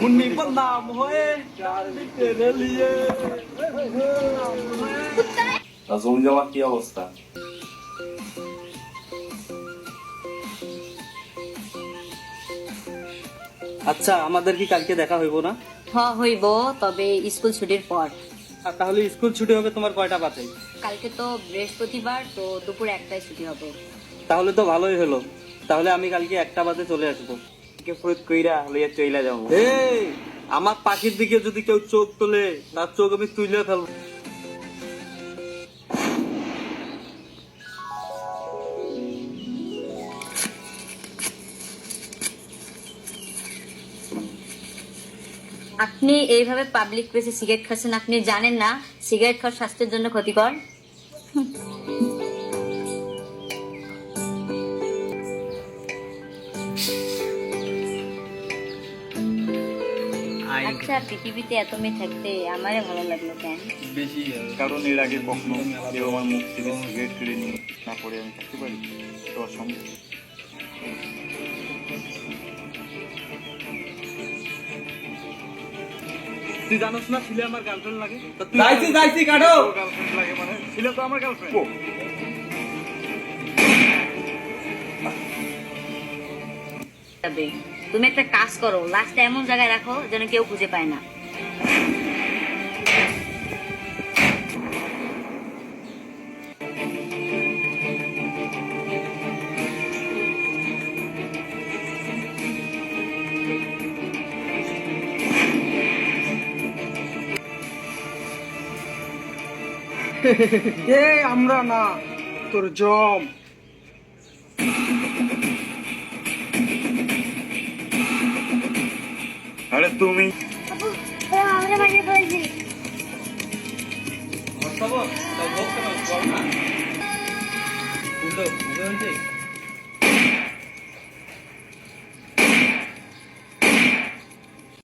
মুন্নি বদনাম হয়ে চার বিকেলে লিয়ে তা জমি জমার কি অবস্থা? আচ্ছা আমাদের কি কালকে দেখা হইব না? হ্যাঁ হইব তবে স্কুল ছুটির পর। আর তাহলে স্কুল ছুটি হবে তোমার কয়টা বাজে? কালকে তো বৃহস্পতিবার তো দুপুর একটায় ছুটি হবে। তাহলে তো ভালোই হলো। তাহলে আমি কালকে একটা বাজে চলে আসব। কে ফুট কইরা লইয়া চইলা যাব এই! আমার পাখির দিকে যদি কেউ চোখ তোলে তার চোখ আমি তুলে ফেলব। আপনি এইভাবে পাবলিক প্লেসে সিগারেট খাচ্ছেন আপনি জানেন না সিগারেট খাওয়া স্বাস্থ্যের জন্য ক্ষতিকর? আচ্ছা পৃথিবীতে এত মেয়ে থাকতে আমারে ভালো লাগল কেন? বেশি কারণ এর আগে কখনো কেউ আমার মুখ থেকে সিগারেট কেড়ে নিয়ে না করে আমি থাকতে পারি তো অসম্ভব। তুই জানোস না ছিলে আমার গার্লফ্রেন্ড লাগে? যাইছি যাইছি কাটো! গার্লফ্রেন্ড লাগে মানে? ছিল তো আমার গার্লফ্রেন্ড যাবে। তুমি একটা কাজ করো লাস্টে এমন জায়গায় রাখো যেন কেউ খুঁজে পায় না। আমরা না, তোর জম। আরে তুমি। খবর তা ভোগ কেন বল না।